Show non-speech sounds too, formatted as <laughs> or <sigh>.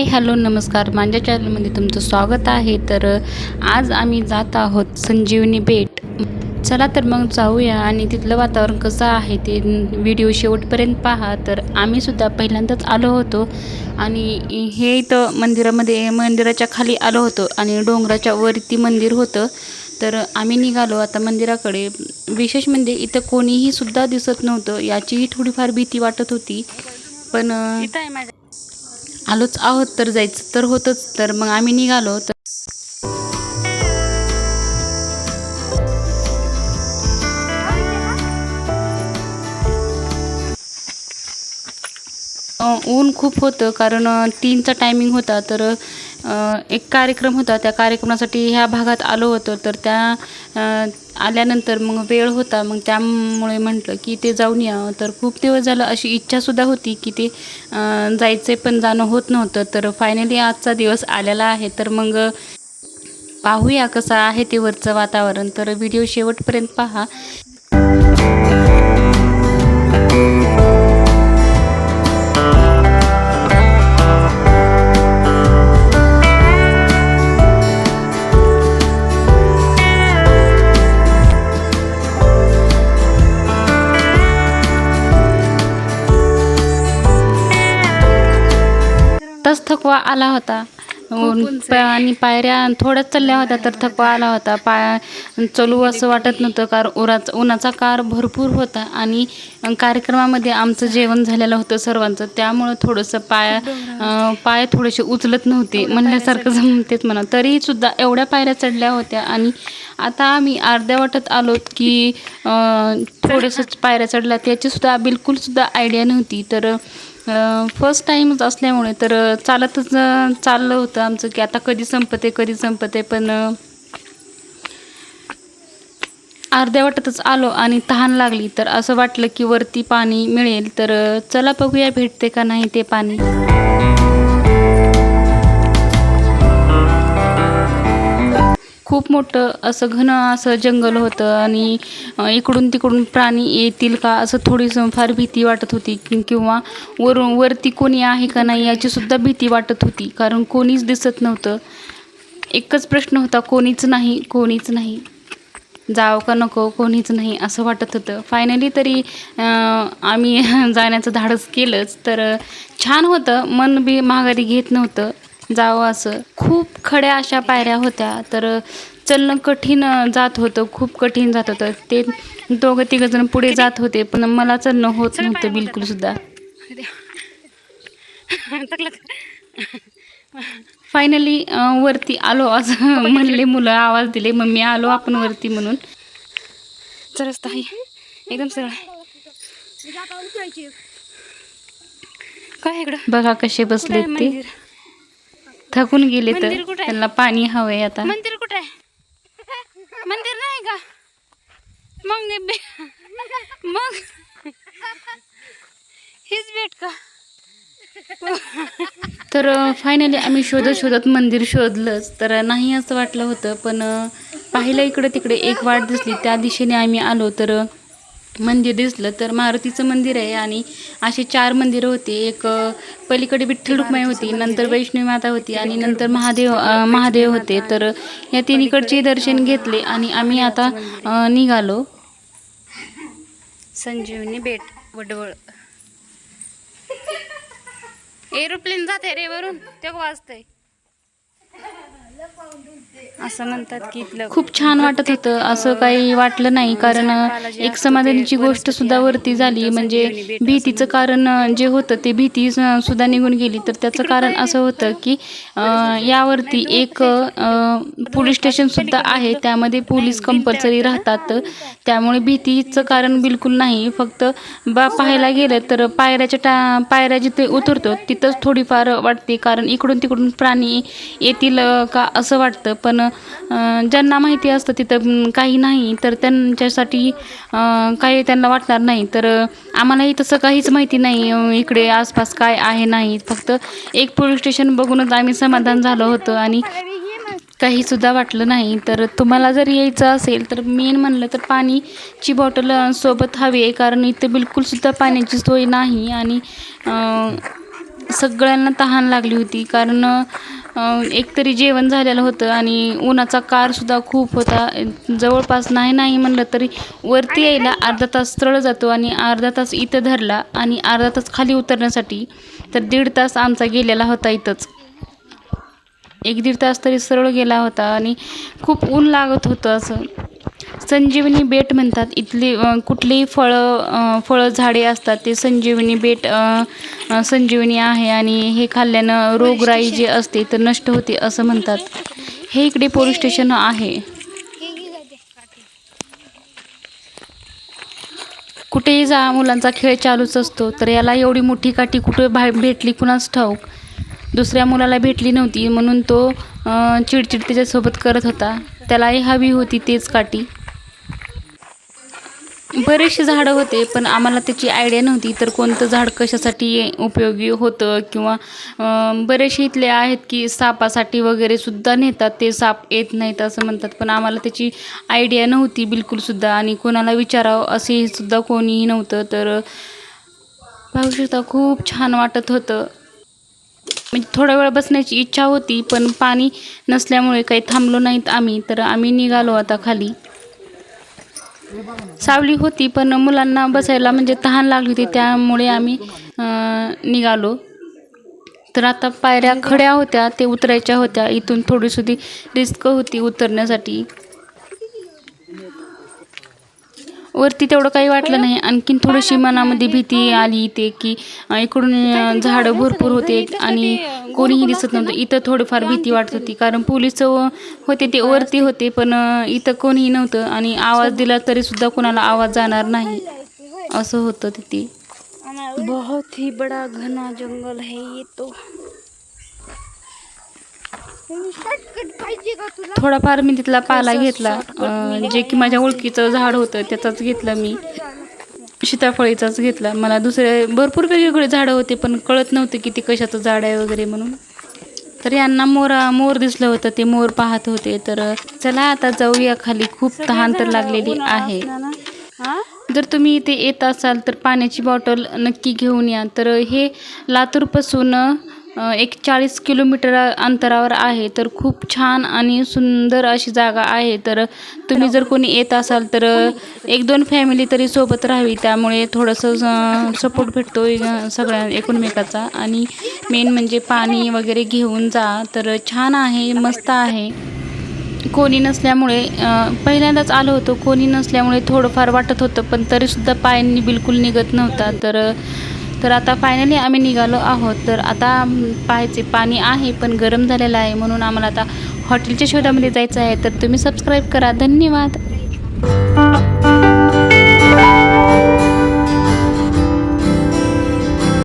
Hi hello नमस्कार. माझ्या चॅनलमध्ये तुमचं स्वागत आहे. तर आज आम्ही जात आहोत संजीवनी बेट. चला तर मग जाऊया आणि तिथलं वातावरण कसं आहे ते व्हिडिओ शेवटपर्यंत पहा. तर आम्ही सुद्धा पहिल्यांदाच आलो होतो आणि हे इथं मंदिरामध्ये मंदिराच्या खाली आलो होतो आणि डोंगराच्या वरती मंदिर होतं. तर आम्ही निघालो. आता मंदिराकडे विशेष म्हणजे इथं कोणीही सुद्धा दिसत नव्हतं. याचीही थोडीफार भीती वाटत होती. पण इथं आहे माझ्या आलोच आहोत तर जायचं तर होतंच. तर मग आम्ही निघालो तर ऊन खूप होतं कारण तीनचा टायमिंग होता तर एक कार्यक्रम होता त्या कार्यक्रमासाठी ह्या भागात आलो होतो तर त्या आल्यानंतर मग वेळ होता मग त्यामुळे म्हटलं की ते जाऊन यावं तर खूप दिवस झालं अशी इच्छासुद्धा होती की ते जायचं जायचे पण जाणं होत नव्हतं तर फायनली आजचा दिवस आलेला आहे. तर मग पाहूया कसं आहे ते वरचं वातावरण तर व्हिडिओ शेवटपर्यंत पहा. थकवा आला होता. आणि पायऱ्या थोड्याच चालल्या होत्या तर थकवा आला होता. पाय चलू असं वाटत नव्हतं. कारण उराचा उन्हाचा कार भरपूर होता आणि कार्यक्रमामध्ये आमचं जेवण झालेलं होतं सर्वांचं. त्यामुळं थोडंसं पाय पाय थोडेसे उचलत नव्हते. म्हणल्यासारखं जम- तेच म्हणा. तरीही सुद्धा एवढ्या पायऱ्या चढल्या होत्या आणि आता आम्ही अर्ध्या वाटत आलो की थोडंसंच पायऱ्या चढल्या. त्याचीसुद्धा बिलकुलसुद्धा आयडिया नव्हती. तर फर्स्ट टाईमच असल्यामुळे तर चालतच चाललं होतं आमचं की आता कधी संपते कधी संपते पण अर्ध्या वाटतच आलो आणि तहान लागली. तर असं वाटलं की वरती पाणी मिळेल. तर चला बघूया भेटते का नाही ते पाणी. खूप मोठं असं घन असं जंगल होतं आणि इकडून तिकडून प्राणी येतील का असं थोडीसं फार भीती वाटत होती किंवा वरून वरती कोणी आहे का नाही याचीसुद्धा भीती वाटत होती. कारण कोणीच दिसत नव्हतं. एकच प्रश्न होता कोणीच नाही कोणीच नाही. जावं का नको कोणीच नाही असं वाटत होतं. फायनली तरी आम्ही <laughs> जाण्याचं धाडस केलंच. तर छान होतं. मन बी माघारी घेत नव्हतं. जावं असं. खूप खड्या अशा पायऱ्या होत्या. तर चलणं कठीण जात होतं. खूप कठीण जात होतं. ते दोघं तिघंजण पुढे जात होते. पण मला चलणं होत नव्हतं बिलकुलसुद्धा फायनली <laughs> वरती आलो. असं <laughs> म्हणले मुलं आवाज दिले. मम्मी आलो आपण वरती म्हणून. चल रस्ता आहे एकदम सरळ. काय इकडं? बघा कसे आहे ते. मंदिर? थकून गेले तर? त्यांना पाणी हवंय आता. मंदिर कुठे आहे? मंदिर नाही का? मग मग हीच भेट का? तर फायनली आम्ही शोधत शोधत मंदिर शोधलंच. तर नाही असं वाटलं होतं पण पाहिलं इकडे तिकडे एक वाट दिसली. त्या दिशेने आम्ही आलो तर मंदिर दिसलं तर मारुतीचं मंदिर आहे आणि असे चार मंदिरं होती. एक पलीकडे विठ्ठल रुक्माई होती नंतर वैष्णवी माता होती आणि नंतर महादेव महादेव होते. तर या तिन्हीकडचे दर्शन घेतले आणि आम्ही आता निघालो. संजीवनी बेट वडवळ. एरोप्लेन जाते रे वरून तेव्हा वाजतंय. असं म्हणतात की इथलं खूप छान वाटत होतं. असं काही वाटलं नाही. कारण एक समाधानाची गोष्ट सुद्धा वरती झाली. म्हणजे भीतीचं कारण जे होतं ते भीती सुद्धा निघून गेली. तर त्याचं कारण असं होतं की यावरती एक पोलीस स्टेशन सुद्धा आहे. त्यामध्ये पोलीस कंपल्सरी राहतात. त्यामुळे भीतीचं कारण बिलकुल नाही. फक्त बा पाहायला गेलं तर पायऱ्याच्या टा पायऱ्या जिथे उतरतो तिथंच थोडीफार वाटते. कारण इकडून तिकडून प्राणी येतील का असं वाटतं. पण पण ज्यांना माहिती असतं तिथं काही नाही तर त्यांच्यासाठी काही त्यांना वाटणार नाही. तर आम्हालाही तसं काहीच माहिती नाही इकडे आसपास काय आहे नाही. फक्त एक पोलीस स्टेशन बघूनच आम्ही समाधान झालं होतं आणि काही सुद्धा वाटलं नाही. तर तुम्हाला जर यायचं असेल तर मेन म्हणलं तर पाणीची बॉटल सोबत हवी आहे. कारण इथं बिलकुलसुद्धा पाण्याची सोय नाही आणि सगळ्यांना तहान लागली होती. कारण एकतरी जेवण झालेलं होतं आणि उन्हाचा कारसुद्धा खूप होता. जवळपास नाही नाही म्हणलं तरी वरती यायला अर्धा तास सरळ जातो आणि अर्धा तास इथं धरला आणि अर्धा तास खाली उतरण्यासाठी तर दीड तास आमचा गेलेला होता इथंच. एक दीड तास तरी सरळ गेला होता आणि खूप ऊन लागत होतं असं. संजीवनी बेट म्हणतात इथली कुठलीही फळं फळं झाडे असतात ते संजीवनी बेट संजीवनी आहे आणि हे खाल्ल्यानं रोगराई जे असते तर नष्ट होते असं म्हणतात. हे इकडे पोलीस स्टेशन आहे. कुठेही जा मुलांचा खेळ चालूच असतो तर याला एवढी मोठी काठी कुठे बाहेर भेटली कुणाच ठाऊक? दुसऱ्या मुलाला भेटली नव्हती म्हणून तो चिडचिड त्याच्यासोबत करत होता. त्यालाही हवी होती तेच काठी. बरेचसे झाडं होते पण आम्हाला त्याची आयडिया नव्हती. तर कोणतं झाड कशासाठी उपयोगी होतं किंवा बरेचसे इथले आहेत की सापासाठी वगैरे सुद्धा नेतात ते साप येत नाहीत असं म्हणतात. पण आम्हाला त्याची आयडिया नव्हती बिलकुलसुद्धा आणि कोणाला विचारावं असे सुद्धा कोणीही नव्हतं. तर पाहू शकता खूप छान वाटत होतं. म्हणजे थोडा वेळ बसण्याची इच्छा होती पण पाणी नसल्यामुळे काही थांबलो नाहीत आम्ही. तर आम्ही निघालो आता खाली. सावली होती पण मुलांना बसायला म्हणजे तहान लागली होती. त्यामुळे आम्ही निघालो. तर आता पायऱ्या खड्या होत्या ते उतरायच्या होत्या. इथून थोडीसुद्धी रिस्क होती उतरण्यासाठी. वरती तेवढं काही वाटलं नाही. आणखीन थोडीशी मनामध्ये भीती आली ते की इकडून झाडं भरपूर होते आणि कोणीही दिसत नव्हतं. इथं थोडीफार भीती वाटत होती कारण पोलीस होते ते वरती होते पण इथं कोणीही नव्हतं आणि आवाज दिला तरी सुद्धा कोणाला आवाज जाणार नाही. असं होतं तिथे बहुत ही बड़ा घना जंगल है ये तो. थोडाफार मी तिथला पाला घेतला. जे की माझ्या ओळखीचं झाड होतं त्याचाच घेतलं मी. सीताफळीचाच घेतला. मला दुसरे भरपूर वेगवेगळे झाडं होते पण कळत नव्हतं की ते कशाचं झाड आहे वगैरे म्हणून. तर यांना मोर मोर दिसलं होतं ते मोर पाहत होते. तर चला आता जाऊया खाली. खूप तहान तर लागलेली आहे. जर तुम्ही इथे येत असाल तर पाण्याची बॉटल नक्की घेऊन या. तर हे लातूरपासून एक चाळीस किलोमीटर अंतरावर आहे तर खूप छान आणि सुंदर अशी जागा आहे. तर तुम्ही जर कोणी येत असाल तर एक दोन फॅमिली तरी सोबत राहावी. त्यामुळे थोडंसं सपोर्ट भेटतो सगळ्या एकमेकाचा. आणि मेन म्हणजे पाणी वगैरे घेऊन जा. तर छान आहे मस्त आहे. कोणी नसल्यामुळे पहिल्यांदाच आलो होतो. कोणी नसल्यामुळे थोडंफार वाटत होतं पण तरीसुद्धा पायांनी बिलकुल निघत नव्हता. तर तर आता फायनली आम्ही निघालो आहोत. तर आता पाहायचे पाणी आहे पण गरम झालेलं आहे. म्हणून आम्हाला आता हॉटेलच्या शोधामध्ये जायचं आहे. तर तुम्ही सबस्क्राईब करा. धन्यवाद.